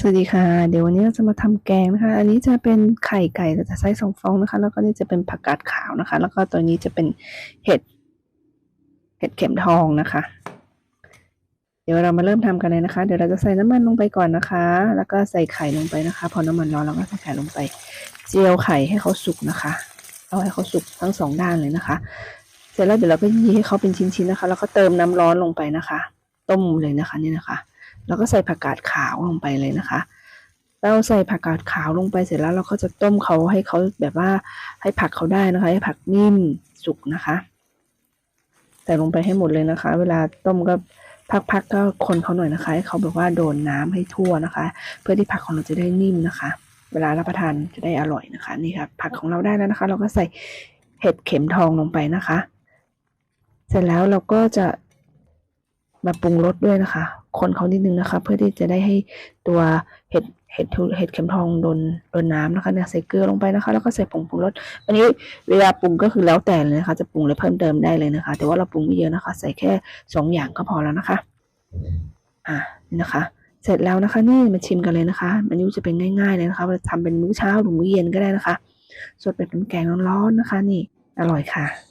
สวัสดีค่ะ เดี๋ยววันนี้เราจะมาทำแกงนะคะ อันนี้จะเป็นไข่ไก่แต่จะใช้สองฟองนะคะ แล้วก็นี่จะเป็นผักกาดขาวนะคะ แล้วก็ตัวนี้จะเป็นเห็ด เห็ดเข็มทองนะคะ เดี๋ยวเรามาเริ่มทำกันเลยนะคะ เดี๋ยวเราจะใส่น้ำมันลงไปก่อนนะคะ แล้วก็ใส่ไข่ลงไปนะคะ พอน้ำมันร้อนเราก็ใส่ไข่ลงไป เจียวไข่ให้เขาสุกนะคะ เอาให้เขาสุกทั้งสองด้านเลยนะคะ เสร็จแล้วเดี๋ยวเราก็ยีให้เขาเป็นชิ้นๆนะคะ แล้วก็เติมน้ำร้อนลงไปนะคะ ต้มเลยนะคะนี่นะคะ แล้วก็ใส่ผักกาดขาวลงไปเลยนะคะ เราใส่ผักกาดขาวลงไปเสร็จแล้วเราก็จะต้มเขาให้เขาแบบว่าให้ผักเขาได้นะคะ ให้ผักนิ่มสุกนะคะ ใส่ลงไปให้หมดเลยนะคะ เวลาต้มก็พักๆก็คนเขาหน่อยนะคะ ให้เขาแบบว่าโดนน้ำให้ทั่วนะคะ เพื่อที่ผักของเราจะได้นิ่มนะคะ เวลารับประทานจะได้อร่อยนะคะนี่ค่ะผักของเราได้แล้วนะคะ เราก็ใส่เห็ดเข็มทองลงไปนะคะ เสร็จแล้วเราก็จะ มาปรุงรสด้วยนะคะ คนเขานิดนึงนะคะ เพื่อที่จะได้ให้ตัวเห็ดเห็ดเห็ดเข็มทองโดนโดนน้ำนะคะเนี่ยใส่เกลือลงไปนะคะ แล้วก็ใส่ผงปรุงรสอันนี้เวลาปรุงก็คือแล้วแต่เลยนะคะ จะปรุงหรือเพิ่มเติมได้เลยนะคะ แต่ว่าเราปรุงไม่เยอะนะคะ ใส่แค่สองอย่างก็พอแล้วนะคะ อ่านี่นะคะ เสร็จแล้วนะคะ นี่มาชิมกันเลยนะคะเมนูจะเป็นง่ายๆเลยนะคะเราทำเป็นมื้อเช้าหรือมื้อเย็นก็ได้นะคะสดแบบเป็นแกงร้อนๆนะคะ นี่อร่อยค่ะ